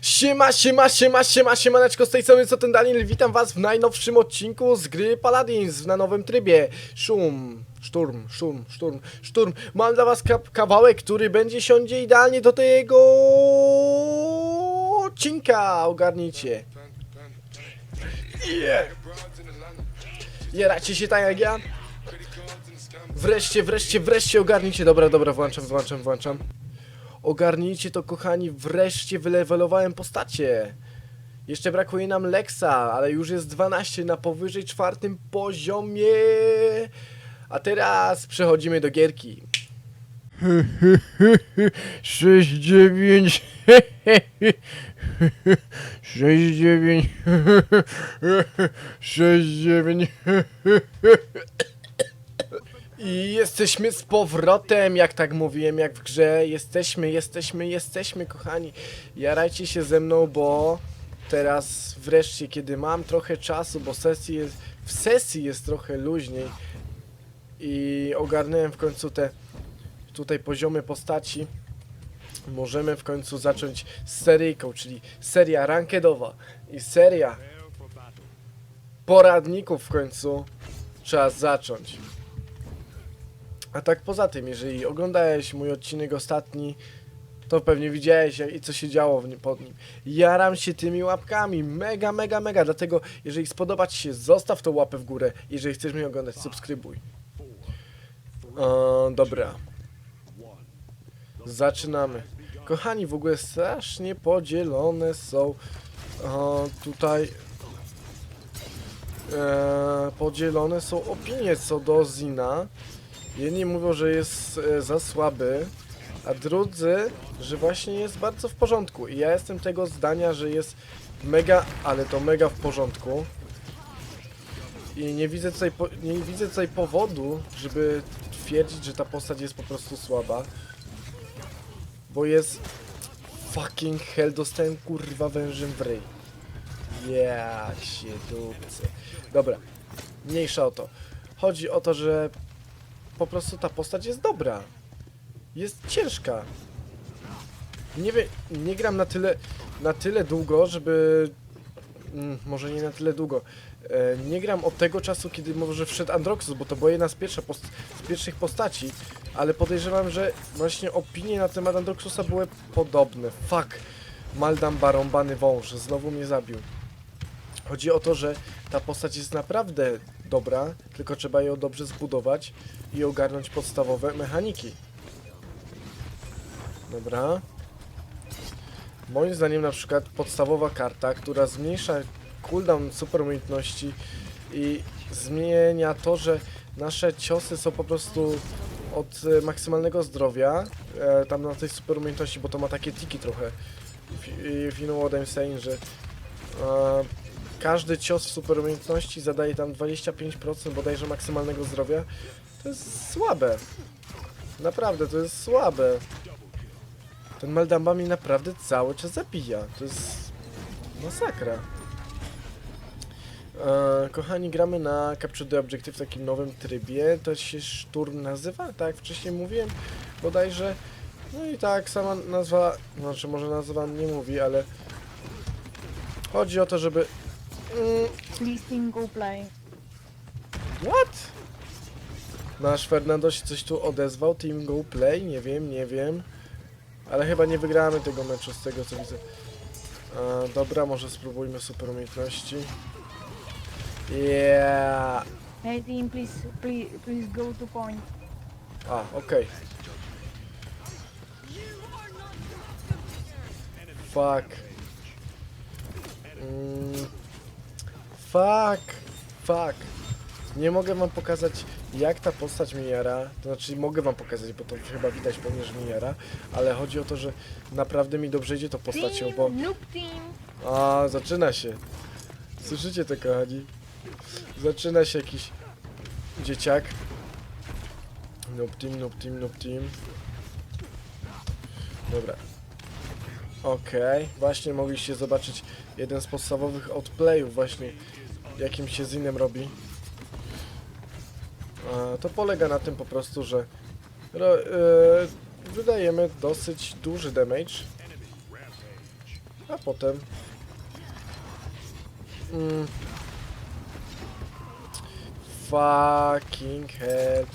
Siema, siema, siema, siema, siemaneczko, z tej strony co ten Daniel, witam was w najnowszym odcinku z gry Paladins na nowym trybie. Szum, szturm, szturm, szturm, szturm. Mam dla was ka kawałek, który będzie siądzie idealnie do tego odcinka, ogarnijcie Yeah. Jeracie się tak jak ja? Wreszcie, wreszcie, wreszcie ogarnijcie, dobra, dobra, włączam, włączam, włączam Ogarnijcie to, kochani, wreszcie wylewelowałem postacie. Jeszcze brakuje nam Lexa, ale już jest 12 na powyżej czwartym poziomie. A teraz przechodzimy do gierki. 6, 9 6, 9 6, 9 i jesteśmy z powrotem, jak tak mówiłem, jak w grze. Jesteśmy, jesteśmy, jesteśmy, kochani. Jarajcie się ze mną, bo teraz wreszcie, kiedy mam trochę czasu, bo sesji jest, w sesji jest trochę luźniej i ogarnąłem w końcu te tutaj poziomy postaci, możemy w końcu zacząć z seryjką, czyli seria rankedowa i seria poradników w końcu trzeba zacząć. A tak poza tym, jeżeli oglądałeś mój odcinek ostatni, to pewnie widziałeś i co się działo pod nim. Jaram się tymi łapkami, mega, mega, mega, dlatego jeżeli spodoba Ci się, zostaw tą łapę w górę, jeżeli chcesz mnie oglądać, subskrybuj. E, dobra. Zaczynamy. Kochani, w ogóle strasznie podzielone są e, tutaj e, podzielone są opinie co do Zina. Jedni mówią, że jest e, za słaby, a drudzy, że właśnie jest bardzo w porządku. I ja jestem tego zdania, że jest mega, ale to mega w porządku. I nie widzę tutaj, po, nie widzę tutaj powodu, żeby twierdzić, że ta postać jest po prostu słaba. Bo jest fucking hell, dostałem kurwa wężem w ryj. Jak się dupce. Dobra, mniejsza o to. Chodzi o to, że po prostu ta postać jest dobra. Jest ciężka. Nie wiem, nie gram na tyle, na tyle długo, żeby... Mm, może nie na tyle długo. E, nie gram od tego czasu, kiedy może wszedł Androxus, bo to była jedna z, pierwsza post z pierwszych postaci, ale podejrzewam, że właśnie opinie na temat Androxusa były podobne. Fuck. Maldam barąbany wąż, znowu mnie zabił. Chodzi o to, że ta postać jest naprawdę dobra, tylko trzeba ją dobrze zbudować i ogarnąć podstawowe mechaniki. Dobra. Moim zdaniem na przykład podstawowa karta, która zmniejsza cooldown super umiejętności i zmienia to, że nasze ciosy są po prostu od e, maksymalnego zdrowia, e, tam na tej super umiejętności, bo to ma takie tiki trochę. If, you know what I'm saying, że e, każdy cios w super umiejętności zadaje tam 25% bodajże maksymalnego zdrowia. To jest słabe. Naprawdę, to jest słabe. Ten Meldamba mi naprawdę cały czas zabija. To jest masakra. E, kochani, gramy na Capture the Objective w takim nowym trybie. To się szturm nazywa, tak wcześniej mówiłem, bodajże. No i tak, sama nazwa, znaczy może nazwa nie mówi, ale chodzi o to, żeby Mm, Please go play. what? Nasz Fernando się coś tu odezwał, Team Go Play, nie wiem, nie wiem. Ale chyba nie wygramy tego meczu z tego co widzę. E, dobra, może spróbujmy super umiejętności. Yeah! Hey team, please, please, please go to point. A, okej. Fuck. Mm. Fuck. Fuck. Nie mogę wam pokazać jak ta postać mi jara. To znaczy mogę wam pokazać, bo to chyba widać po mnie, że mi jara. Ale chodzi o to, że naprawdę mi dobrze idzie tą postacią, bo... Team, noob team. A, zaczyna się. Słyszycie to, kochani? Zaczyna się jakiś dzieciak. Noob team, noob team, noob team. Dobra. Okej, właśnie mogliście zobaczyć jeden z podstawowych outplayów właśnie, jakim się z innym robi. To polega na tym po prostu, że e, wydajemy dosyć duży damage, a potem mm, fucking hell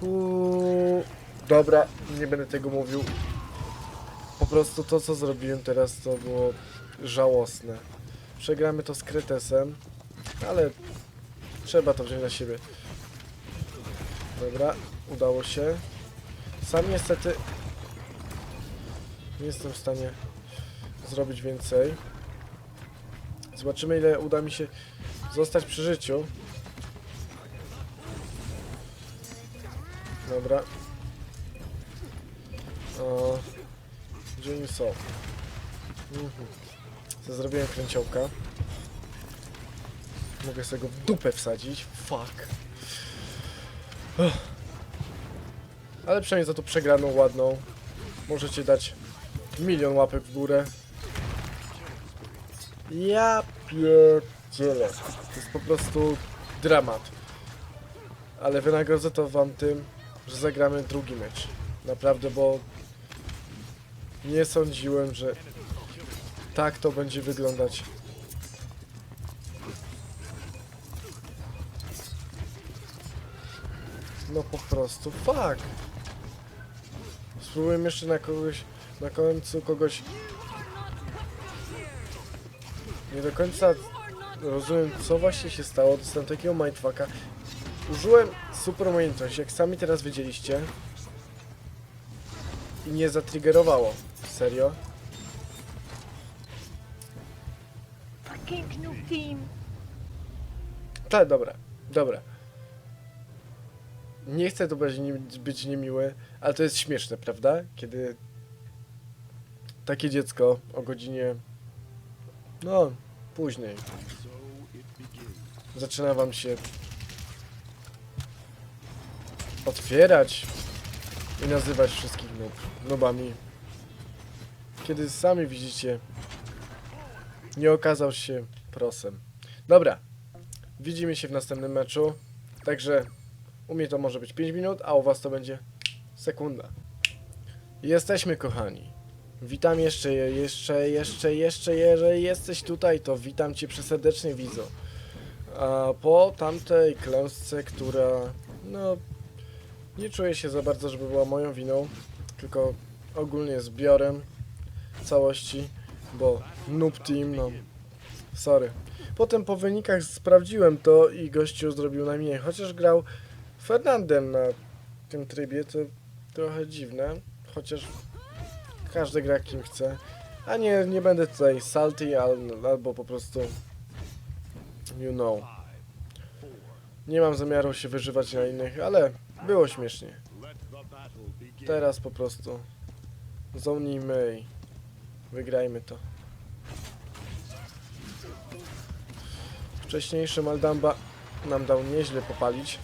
Ku... Dobra, nie będę tego mówił. Po prostu to, co zrobiłem teraz, to było żałosne. Przegramy to z Kretesem, ale trzeba to wziąć na siebie. Dobra, udało się. Sam niestety nie jestem w stanie zrobić więcej. Zobaczymy, ile uda mi się zostać przy życiu. Dobra. O, gdzie oni są? Mhm. Zrobiłem kręciołka. Mogę sobie go w dupę wsadzić. Fuck. Ale przynajmniej za to przegraną ładną. Możecie dać milion łapek w górę. Ja pierdzielę. To jest po prostu dramat. Ale wynagrodzę to wam tym, że zagramy drugi mecz. Naprawdę, bo nie sądziłem, że tak to będzie wyglądać. No po prostu, fuck. Spróbujemy jeszcze na kogoś, na końcu kogoś... Nie do końca rozumiem, co właśnie się stało. Dostałem takiego mindfucka. Użyłem super umiejętność, jak sami teraz widzieliście. I nie zatriggerowało. Serio? Fucking noob team. Tak, dobra, dobra. Nie chcę tu być, nie, być niemiły, ale to jest śmieszne, prawda? Kiedy takie dziecko o godzinie, no, później, zaczyna wam się otwierać i nazywać wszystkich noob, nobami. Kiedy sami widzicie, nie okazał się prosem. Dobra, Widzimy się w następnym meczu. Także u mnie to może być 5 minut, a u was to będzie sekunda. Jesteśmy kochani. Witam jeszcze, jeszcze, jeszcze, jeszcze, jeżeli jesteś tutaj, to witam cię przeserdecznie widzu. A po tamtej klęsce, która, no, nie czuję się za bardzo, żeby była moją winą, tylko ogólnie zbiorem całości, bo noob team, no, sorry. Potem po wynikach sprawdziłem to i gościu zrobił najmniej, chociaż grał Fernandem na tym trybie, to trochę dziwne, chociaż każdy gra kim chce. A nie, nie będę tutaj salty al, albo po prostu you know. Nie mam zamiaru się wyżywać na innych, ale było śmiesznie. Teraz po prostu zonijmy i wygrajmy to. Wcześniejszy Maldamba nam dał nieźle popalić.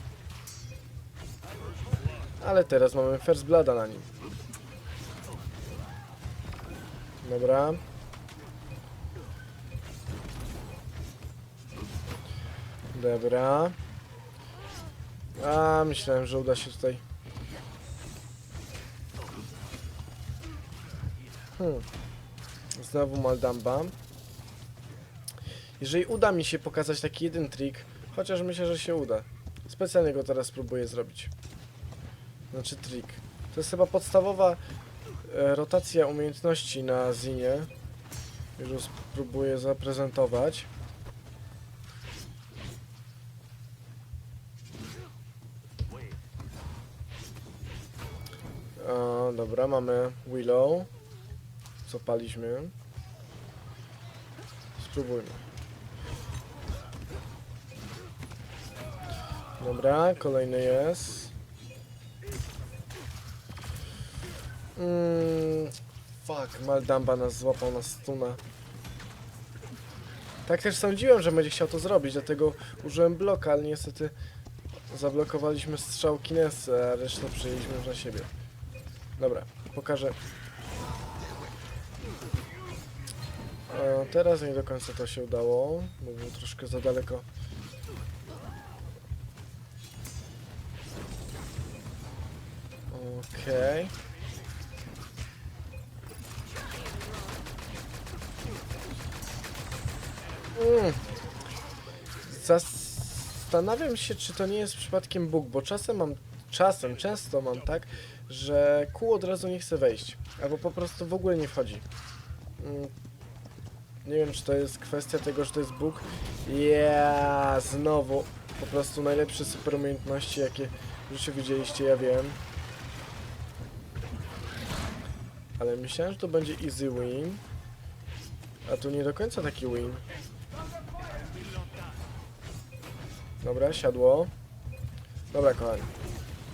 Ale teraz mamy First Blooda na nim. Dobra. Dobra. A, myślałem, że uda się tutaj. Hmm. Znowu Maldamba. Jeżeli uda mi się pokazać taki jeden trik, chociaż myślę, że się uda. Specjalnie go teraz spróbuję zrobić. Znaczy trik. To jest chyba podstawowa e, rotacja umiejętności na Zinie. Już spróbuję zaprezentować. O, dobra, mamy Willow. Zapaliśmy. Spróbujmy. Dobra, kolejny jest. Mm, fuck, Maldamba nas złapał na stuna. Tak też sądziłem, że będzie chciał to zrobić, dlatego użyłem bloka, ale niestety zablokowaliśmy strzał Kinesy, a resztę przejęliśmy już na siebie. Dobra, pokażę No teraz nie do końca to się udało, bo troszkę za daleko. Okej. Mm. Zastanawiam się, czy to nie jest przypadkiem bóg, bo czasem mam, czasem, często mam tak, że kół od razu nie chce wejść, albo po prostu w ogóle nie wchodzi. Mm. Nie wiem, czy to jest kwestia tego, że to jest bóg. Yeah, znowu. Po prostu najlepsze super umiejętności, jakie w życiu widzieliście, ja wiem. Ale myślałem, że to będzie easy win. A tu nie do końca taki win. Dobra, siadło. Dobra, kochani.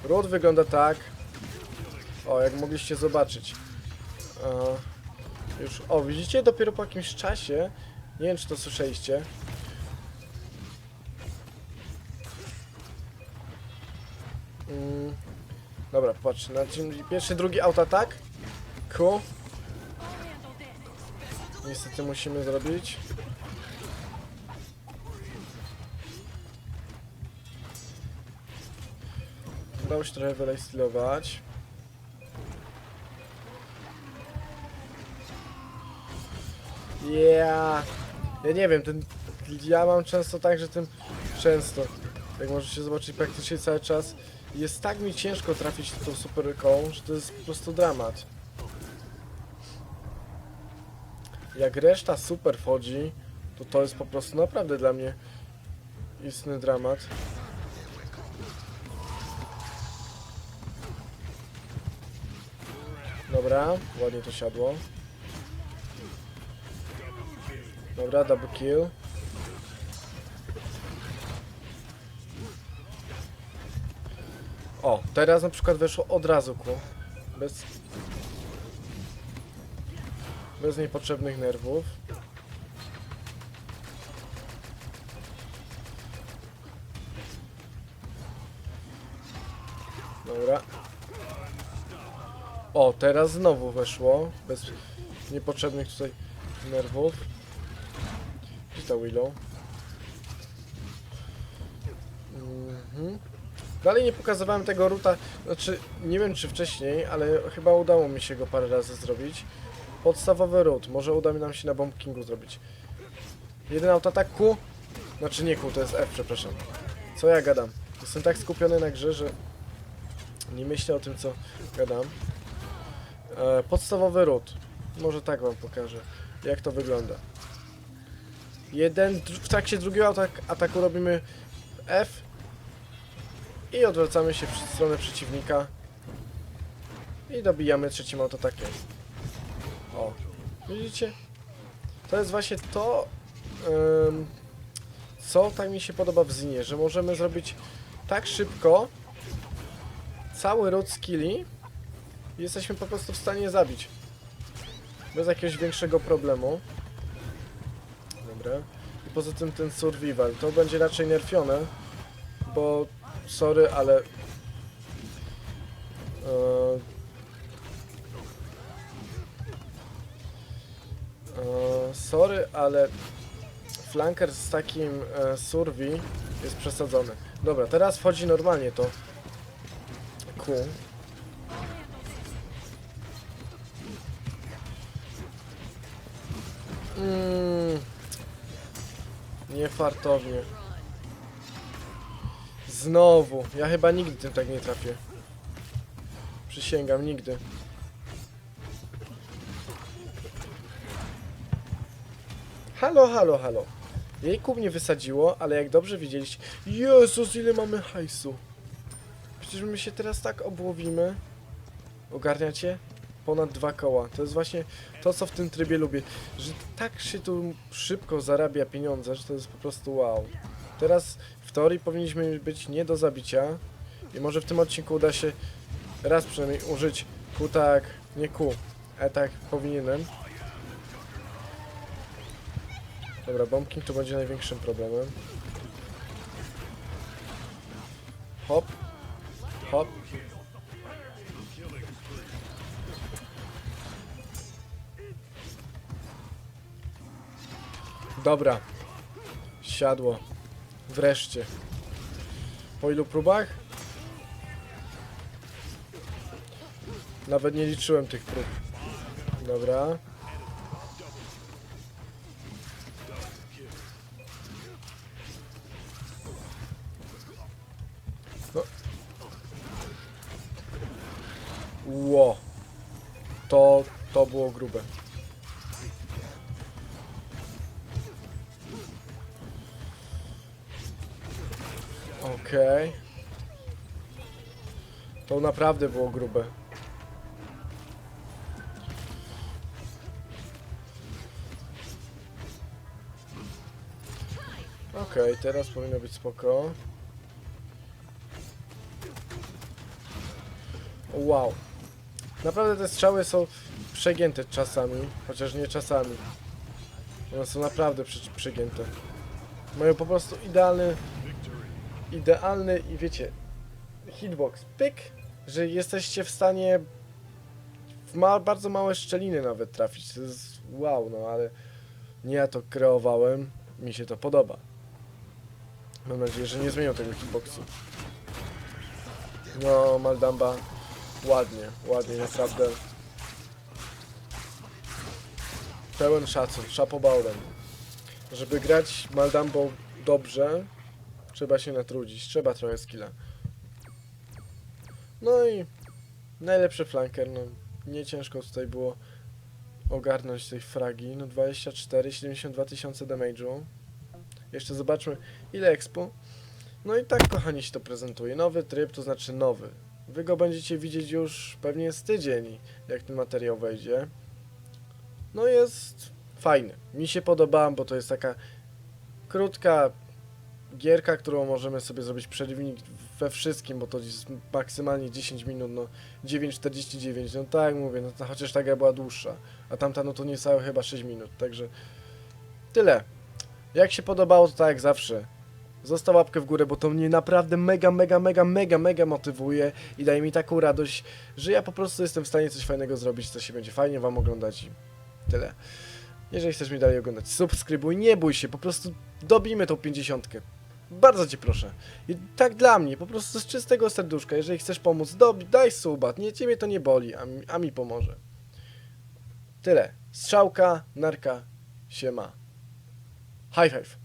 Ród wygląda tak. O, jak mogliście zobaczyć. E, już, o, widzicie? Dopiero po jakimś czasie. Nie wiem, czy to słyszeliście. Mm, dobra, patrz. Na pierwszy, drugi autoatak. Cool. Niestety musimy zrobić. Udało się trochę wylejstylować. Yeah. Ja nie wiem, ten... Ja mam często tak, że tym... Często. Jak możecie zobaczyć praktycznie cały czas. Jest tak mi ciężko trafić tą super kołą, że to jest po prostu dramat. Jak reszta super wchodzi, to to jest po prostu naprawdę dla mnie istny dramat. Dobra, ładnie to siadło. Dobra, double kill. O, teraz na przykład weszło od razu ku. Bez... Bez niepotrzebnych nerwów. O, teraz znowu weszło. Bez niepotrzebnych tutaj nerwów. Gdzie ta Willow? Mhm. Dalej nie pokazywałem tego ruta, znaczy nie wiem czy wcześniej, ale chyba udało mi się go parę razy zrobić. Podstawowy ród, może uda mi nam się na Bomb Kingu zrobić. Jeden autoatak Q, znaczy nie Q, to jest F, przepraszam. Co ja gadam? Jestem tak skupiony na grze, że nie myślę o tym co gadam. E, podstawowy ród, może tak wam pokażę, jak to wygląda. Jeden, w trakcie drugiego atak, ataku robimy F, i odwracamy się w stronę przeciwnika. I dobijamy trzecim autotakiem. O, widzicie? To jest właśnie to, co tak mi się podoba w Zinie, że możemy zrobić tak szybko cały ród skilli jesteśmy po prostu w stanie zabić. Bez jakiegoś większego problemu. Dobra. I poza tym ten survival, to będzie raczej nerfione, bo sorry, ale e, e, sorry, ale flanker z takim e, survi jest przesadzony. Dobra, teraz wchodzi normalnie to. Mm, niefartownie. Znowu. Ja chyba nigdy tym tak nie trafię. Przysięgam, nigdy. Halo, halo, halo. Jejku mnie wysadziło, ale jak dobrze widzieliście... Jezus, ile mamy hajsu. Przecież my się teraz tak obłowimy. Ogarniacie? Ponad dwa koła. To jest właśnie to, co w tym trybie lubię. Że tak się tu szybko zarabia pieniądze, że to jest po prostu wow. Teraz w teorii powinniśmy być nie do zabicia. I może w tym odcinku uda się raz przynajmniej użyć Q tak, nie Q. E tak powinienem. Dobra, bombking to będzie największym problemem. Hop. Hop. Dobra. Siadło. Wreszcie. Po ilu próbach? Nawet nie liczyłem tych prób. Dobra. Okej. To naprawdę było grube. Okej, teraz powinno być spoko. Wow. Naprawdę te strzały są przegięte czasami, chociaż nie czasami. One są naprawdę przegięte. Mają po prostu idealny, idealny i wiecie, hitbox, pyk, że jesteście w stanie w ma, bardzo małe szczeliny nawet trafić. To jest wow, no ale nie ja to kreowałem, mi się to podoba. Mam nadzieję, że nie zmienią tego hitboxu. No, Maldamba, ładnie, ładnie, naprawdę. Pełen szacun, szapobaurem. Żeby grać Maldambą dobrze, trzeba się natrudzić, trzeba trochę skilla. No i najlepszy flanker, no nie ciężko tutaj było ogarnąć tej fragi, no 24, 72 tysiące damage'u. Jeszcze zobaczmy ile expo. No i tak kochani się to prezentuje, nowy tryb to znaczy nowy. Wy go będziecie widzieć już pewnie z tydzień, jak ten materiał wejdzie. No jest fajny. Mi się podoba, bo to jest taka krótka gierka, którą możemy sobie zrobić przerywnik we wszystkim, bo to jest maksymalnie 10 minut, no 9.49, no tak mówię, no to chociaż taka była dłuższa, a tamta no to niecałe chyba 6 minut, także tyle. Jak się podobało, to tak jak zawsze. Zostaw łapkę w górę, bo to mnie naprawdę mega, mega, mega, mega, mega motywuje i daje mi taką radość, że ja po prostu jestem w stanie coś fajnego zrobić, co się będzie fajnie wam oglądać i tyle. Jeżeli chcesz mnie dalej oglądać, subskrybuj, nie bój się, po prostu dobijmy tą 50. Bardzo cię proszę. I tak dla mnie, po prostu z czystego serduszka, jeżeli chcesz pomóc, dobi, daj suba, nie, ciebie to nie boli, a mi, a mi pomoże. Tyle. Strzałka, narka, siema. High five.